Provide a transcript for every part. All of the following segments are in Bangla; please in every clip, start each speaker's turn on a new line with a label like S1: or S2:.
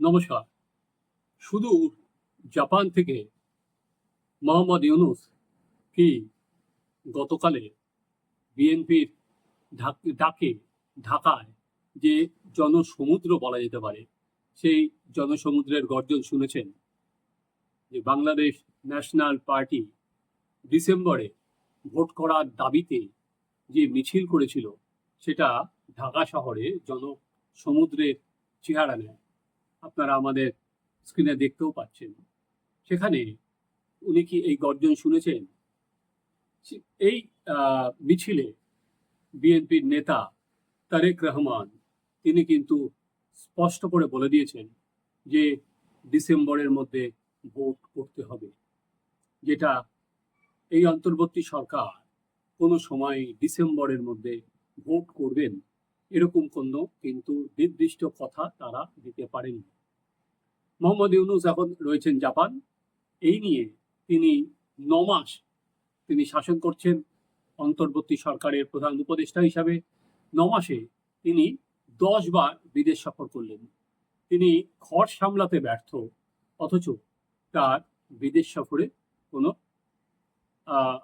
S1: নমস্কার। শুধু জাপান থেকে মোহাম্মদ ইউনুস কি গতকালে বিএনপির ডাকে ঢাকায় যে জনসমুদ্র বলা যেতে পারে, সেই জনসমুদ্রের গর্জন শুনেছেন যে বাংলাদেশ ন্যাশনাল পার্টি ডিসেম্বরে ভোট করার দাবিতে যে মিছিল করেছিল, সেটা ঢাকা শহরে জনসমুদ্রের চেহারা নেয়। আপনারা আমাদের স্ক্রিনে দেখতেও পাচ্ছেন। সেখানে উনি কি এই গর্জন শুনেছেন? এই মিছিলে বিএনপির নেতা তারেক রহমান, তিনি কিন্তু স্পষ্ট করে বলে দিয়েছেন যে ডিসেম্বরের মধ্যে ভোট করতে হবে। যেটা এই অন্তর্বর্তী সরকার কোনো সময় ডিসেম্বরের মধ্যে ভোট করবেন এরকম কোনো কিন্তু নির্দিষ্ট কথা তারা দিতে পারেননি। মোহাম্মদ ইউনুস এখন রয়েছেন জাপান। এই নিয়ে তিনি ন মাস তিনি শাসন করছেন অন্তর্বর্তী সরকারের প্রধান উপদেষ্টা হিসাবে। ন মাসে তিনি দশ বার বিদেশ সফর করলেন। তিনি ঘর সামলাতে ব্যর্থ, অথচ তার বিদেশ সফরে কোনো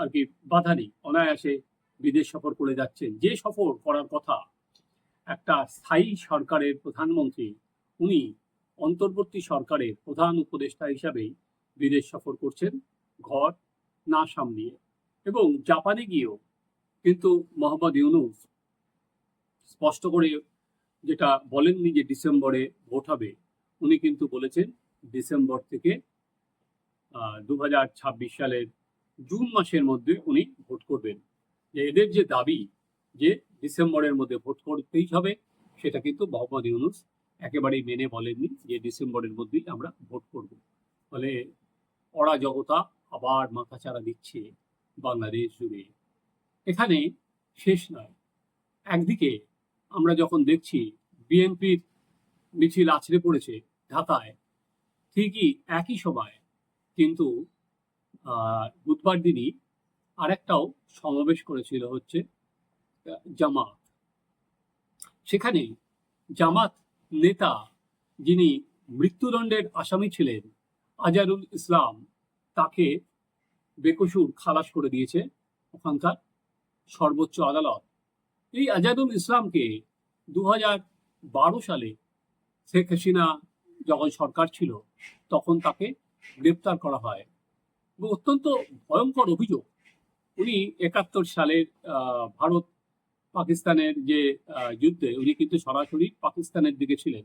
S1: আর কি বাধা নেই। অনায়াসে বিদেশ সফর করে যাচ্ছেন। যে সফর করার কথা একটা স্থায়ী সরকারের প্রধানমন্ত্রী, উনি অন্তর্বর্তী সরকারের প্রধান উপদেষ্টা হিসাবেই বিদেশ সফর করছেন, ঘর না সামলিয়ে। এবং জাপানে গিয়েও কিন্তু মোহাম্মদ ইউনুস স্পষ্ট করে যেটা বলেননি যে ডিসেম্বরে ভোট হবে, উনি কিন্তু বলেছেন ডিসেম্বর থেকে দু হাজার ছাব্বিশ সালের জুন মাসের মধ্যে উনি ভোট করবেন। যে এদের যে দাবি যে ডিসেম্বরের মধ্যে ভোট করতেই হবে। সেটা কিন্তু মোহাম্মদ ইউনুস একেবারেই মেনে বলেননি যে ডিসেম্বরের মধ্যেই আমরা ভোট করব। ফলে অরাজকতা আবার মাথাচাড়া দিচ্ছে বাংলাদেশ জুড়ে। এখানে শেষ নয়। একদিকে আমরা যখন দেখছি বিএনপির মিছিল আছড়ে পড়েছে ঢাকায়, ঠিকই একই সময় কিন্তু বুধবার দিনই আরেকটাও সমাবেশ করেছিল হচ্ছে জামাত। সেখানে জামাত নেতা যিনি মৃত্যুদণ্ডের আসামি ছিলেন আজারুল ইসলাম, তাকে বেকসুর খালাস করে দিয়েছে ওখানকার সর্বোচ্চ আদালত। এই আজাদুল ইসলামকে দু বারো সালে শেখ হাসিনা যখন সরকার ছিল, তখন তাকে গ্রেপ্তার করা হয়। এবং অত্যন্ত ভয়ঙ্কর অভিযোগ। উনি একাত্তর সালের ভারত পাকিস্তানের যে যুদ্ধে উনি কিন্তু সরাসরি পাকিস্তানের দিকে ছিলেন।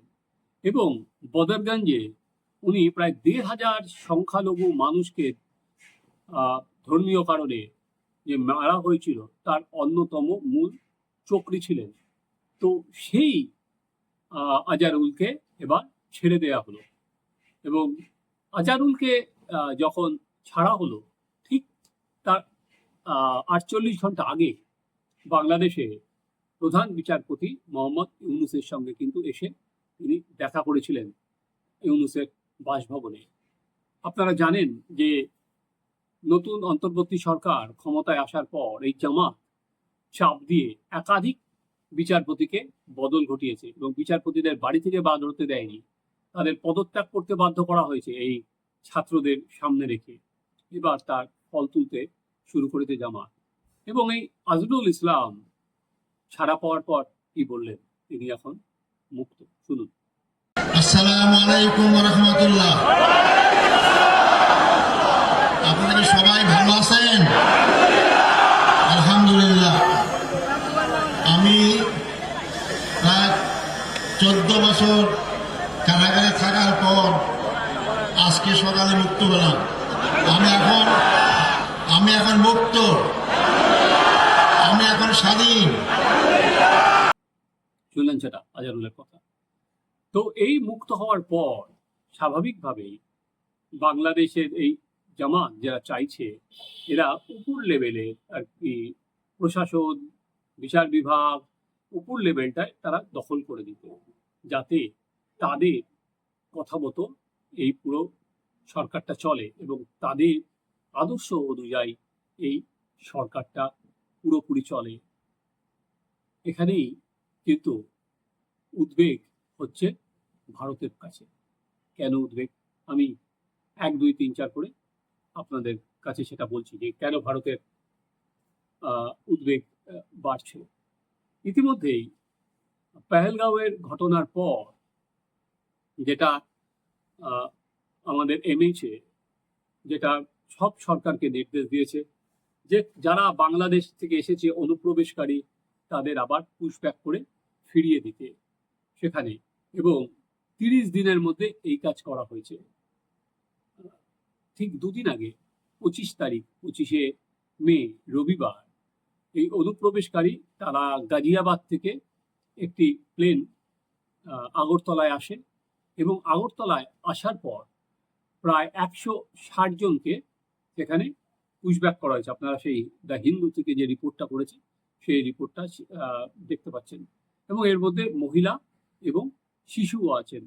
S1: এবং বদরগঞ্জে উনি প্রায় দেড় হাজার সংখ্যালঘু মানুষকে ধর্মীয় কারণে যে মারা হয়েছিল, তার অন্যতম মূল চক্রী ছিলেন। তো সেই আজারুলকে এবার ছেড়ে দেয়া হলো। এবং আজারুলকে যখন ছাড়া হলো, ঠিক তার আটচল্লিশ ঘণ্টা আগে বাংলাদেশে প্রধান বিচারপতি মোহাম্মদ ইউনুসের সঙ্গে কিন্তু এসে তিনি দেখা করেছিলেন ইউনুসের বাসভবনে। আপনারা জানেন যে নতুন অন্তর্বর্তী সরকার ক্ষমতায় আসার পর এই জামাত চাপ দিয়ে একাধিক বিচারপতিকে বদল ঘটিয়েছে এবং বিচারপতিদের বাড়ি থেকে বাদ হতে দেয়নি। তাদের পদত্যাগ করতে বাধ্য করা হয়েছে এই ছাত্রদের সামনে রেখে। এবার তার ফল তুলতে শুরু করেছে জামাত। এবং এই আজরুল ইসলাম ছাড়া পাওয়ার পর কি বললেন? তিনি এখন মুক্ত। শুনুন।
S2: আসসালামু আলাইকুম রহমতুল্লাহ আপনারা সবাই ভালো আছেন? আলহামদুলিল্লাহ। আমি প্রায় চোদ্দ বছর কারাগারে থাকার পর আজকে সকালে মুক্ত পেলাম আমি এখন আমি এখন মুক্ত। স্বাধীন।
S1: শুনলেন সেটা আজারুলের কথা। তো এই মুক্ত হওয়ার পর স্বাভাবিকভাবেই বাংলাদেশের এই জামাত যারা চাইছে, এরা উপর লেভেলে আর কি প্রশাসন, বিচার বিভাগ, উপর লেভেলটায় তারা দখল করে দিত, যাতে তাদের কথা মতো এই পুরো সরকারটা চলে এবং তাদের আদর্শ অনুযায়ী এই সরকারটা পুরোপুরি চলে। এখানেই কিন্তু উদ্বেগ হচ্ছে ভারতের কাছে। কেন উদ্বেগ? আমি এক, দুই, তিন, চার করে আপনাদের কাছে সেটা বলছি যে কেন ভারতের উদ্বেগ বাড়ছে। ইতিমধ্যেই পেহেলগাঁওয়ের ঘটনার পর যেটা আমাদের এমএইচে যেটা সব সরকারকে নির্দেশ দিয়েছে যে যারা বাংলাদেশ থেকে এসেছে অনুপ্রবেশকারী তাদের আবার পুশব্যাক করে ফিরিয়ে দিতে সেখানে। এবং তিরিশ দিনের মধ্যে এই কাজ করা হয়েছে। ঠিক দুদিন আগে, পঁচিশ তারিখ, পঁচিশে মে, রবিবার, এই অনুপ্রবেশকারী তারা গাজিয়াবাদ থেকে একটি প্লেন আগরতলায় আসে এবং আগরতলায় আসার পর প্রায় একশো ষাট জনকে সেখানে পুশব্যাক করা হয়েছে। আপনারা সেই দ্য হিন্দু থেকে যে রিপোর্টটা করেছে সেই রিপোর্টটা দেখতে পাচ্ছেন। এবং এর মধ্যে মহিলা এবং শিশুও আছেন।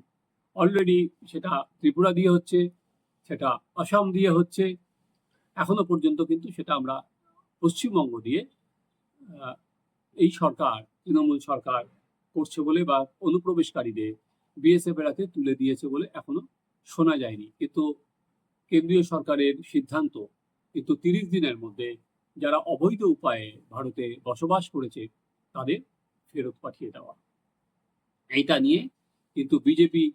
S1: অলরেডি সেটা ত্রিপুরা দিয়ে হচ্ছে, সেটা আসাম দিয়ে হচ্ছে, এখনও পর্যন্ত কিন্তু সেটা আমরা পশ্চিমবঙ্গ দিয়ে এই সরকার, তৃণমূল সরকার করছে বলে বা অনুপ্রবেশকারীদের বিএসএফ এর হাতে তুলে দিয়েছে বলে এখনও শোনা যায়নি। কিন্তু কেন্দ্রীয় সরকারের সিদ্ধান্ত কিন্তু তিরিশ দিনের মধ্যে যারা অবৈধ উপায়ে ভারতে বসবাস করেছে, তাদের ফেরত পাঠিয়ে দেওয়া। এইটা নিয়ে কিন্তু বিজেপি,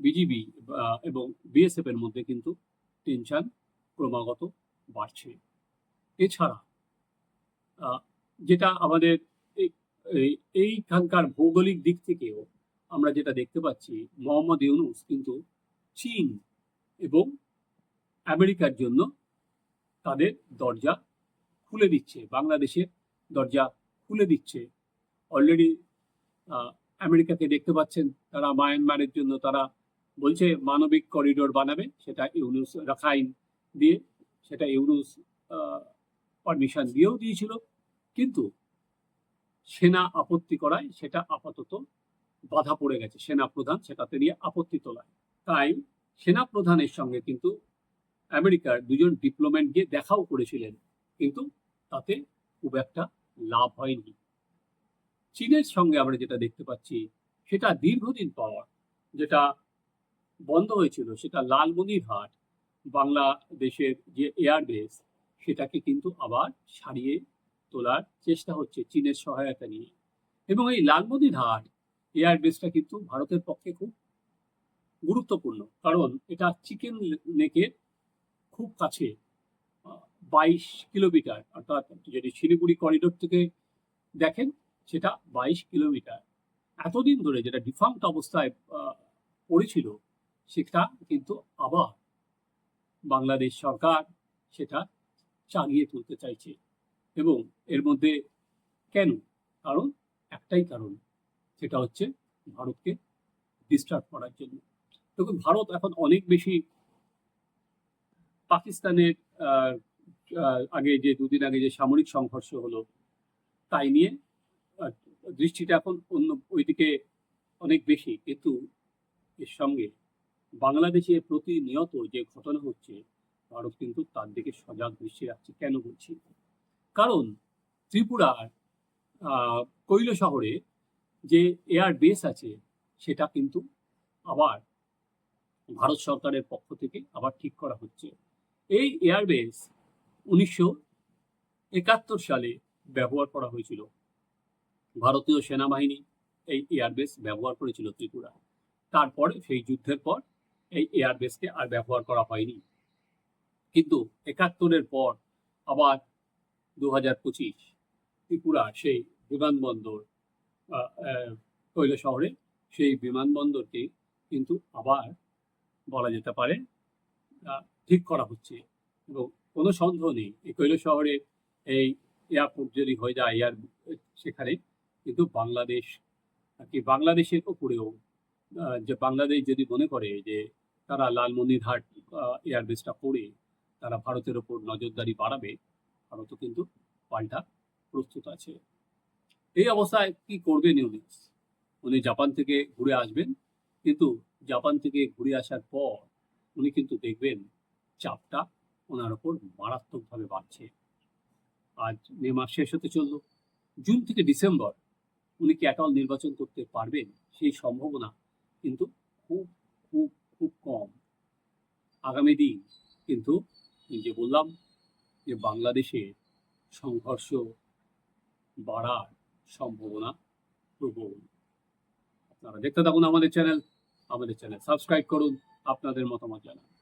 S1: বিজিবি এবং বিএসএফ এর মধ্যে কিন্তু টেনশন ক্রমাগত বাড়ছে। এছাড়া যেটা আমাদের এই- এই- এইখানকার ভৌগোলিক দিক থেকেও আমরা যেটা দেখতে পাচ্ছি, মোহাম্মদ ইউনুস কিন্তু চীন এবং আমেরিকার জন্য তাদের দরজা খুলে দিচ্ছে, বাংলাদেশের দরজা খুলে দিচ্ছে। অলরেডি আমেরিকাকে দেখতে পাচ্ছেন তারা মায়ানমারের জন্য তারা বলছে মানবিক করিডোর বানাবে, সেটা ইউনুস রাখাইন দিয়ে, সেটা ইউনুস পারমিশন দিয়েও দিয়েছিল। কিন্তু সেনা আপত্তি করায় সেটা আপাতত বাধা পড়ে গেছে। সেনা প্রধান সেটাতে নিয়ে আপত্তি তোলায়। তাই সেনা প্রধানের সঙ্গে কিন্তু আমেরিকার দুজন ডিপ্লোম্যাট গিয়ে দেখাও করেছিলেন। কিন্তু তাতে খুব একটা লাভ হয়নি। চীনের সঙ্গে আমরা যেটা দেখতে পাচ্ছি, সেটা দীর্ঘদিন পর যেটা বন্ধ হয়েছিল, সেটা লালমনিরহাট বাংলাদেশের যে এয়ারবেস, সেটাকে কিন্তু আবার সারিয়ে তোলার চেষ্টা হচ্ছে চীনের সহায়তা নিয়ে। এবং এই লালমনিরহাট এয়ারবেসটা কিন্তু ভারতের পক্ষে খুব গুরুত্বপূর্ণ, কারণ এটা চিকেন নেকের খুব কাছে বাইশ কিলোমিটার, অর্থাৎ যদি শিলিগুড়ি করিডোর থেকে দেখেন, সেটা বাইশ কিলোমিটার। এতদিন ধরে যেটা ডিফাঙ্ক্ট অবস্থায় পড়েছিল, সেটা কিন্তু আবার বাংলাদেশ সরকার সেটা চালিয়ে তুলতে চাইছে। এবং এর মধ্যে কেন? কারণ একটাই কারণ, সেটা হচ্ছে ভারতকে ডিস্টার্ব করার জন্য। দেখুন, ভারত এখন অনেক বেশি পাকিস্তানের আগে যে দুদিন আগে যে সামরিক সংঘর্ষ হলো, তাই নিয়ে দৃষ্টিটা এখন অন্য, ওইদিকে অনেক বেশি। কিন্তু এর সঙ্গে বাংলাদেশে প্রতিনিয়ত যে ঘটনা হচ্ছে, ভারত কিন্তু তার দিকে সজাগ দৃষ্টি রাখছে। কেন বলছি? কারণ ত্রিপুরার কৈল শহরে যে এয়ার বেস আছে, সেটা কিন্তু আবার ভারত সরকারের পক্ষ থেকে আবার ঠিক করা হচ্ছে। এই এয়ারবেস উনিশশো একাত্তর সালে ব্যবহার করা হয়েছিল। ভারতীয় সেনাবাহিনী এই এয়ারবেস ব্যবহার করেছিল ত্রিপুরা। তারপরে সেই যুদ্ধের পর এই এয়ারবেসকে আর ব্যবহার করা হয়নি। কিন্তু একাত্তরের পর আবার দু হাজার পঁচিশ ত্রিপুরা সেই বিমানবন্দর কৈল শহরে সেই বিমানবন্দরকে কিন্তু আবার বলা যেতে পারে ঠিক করা হচ্ছে এবং কোনো সন্দেহ নেই। এই কৈল শহরে এই এয়ারপোর্ট যদি হয়ে যায়, এয়ার সেখানে কিন্তু বাংলাদেশ কি বাংলাদেশের ওপরেও যে বাংলাদেশ যদি মনে করে যে তারা লালমনিরহাট এয়ারবেসটা করে তারা ভারতের ওপর নজরদারি বাড়াবে, ভারতও কিন্তু পাল্টা প্রস্তুত আছে। এই অবস্থায় কি করবেন ইউনিস উনি জাপান থেকে ঘুরে আসবেন, কিন্তু জাপান থেকে ঘুরে আসার পর উনি কিন্তু দেখবেন চাপটা ওনার ওপর মারাত্মকভাবে বাড়ছে। আজ মে মাস শেষ হতে চলল। জুন থেকে ডিসেম্বর উনি কি একাল নির্বাচন করতে পারবেন সেই সম্ভাবনা কিন্তু খুব খুব খুব কম। আগামী দিন কিন্তু যে বললাম যে বাংলাদেশে সংঘর্ষ বাড়ার সম্ভাবনা প্রবল। আপনারা দেখতে থাকুন আমাদের চ্যানেল আমাদের চ্যানেল সাবস্ক্রাইব করুন, আপনাদের মতামত জানান।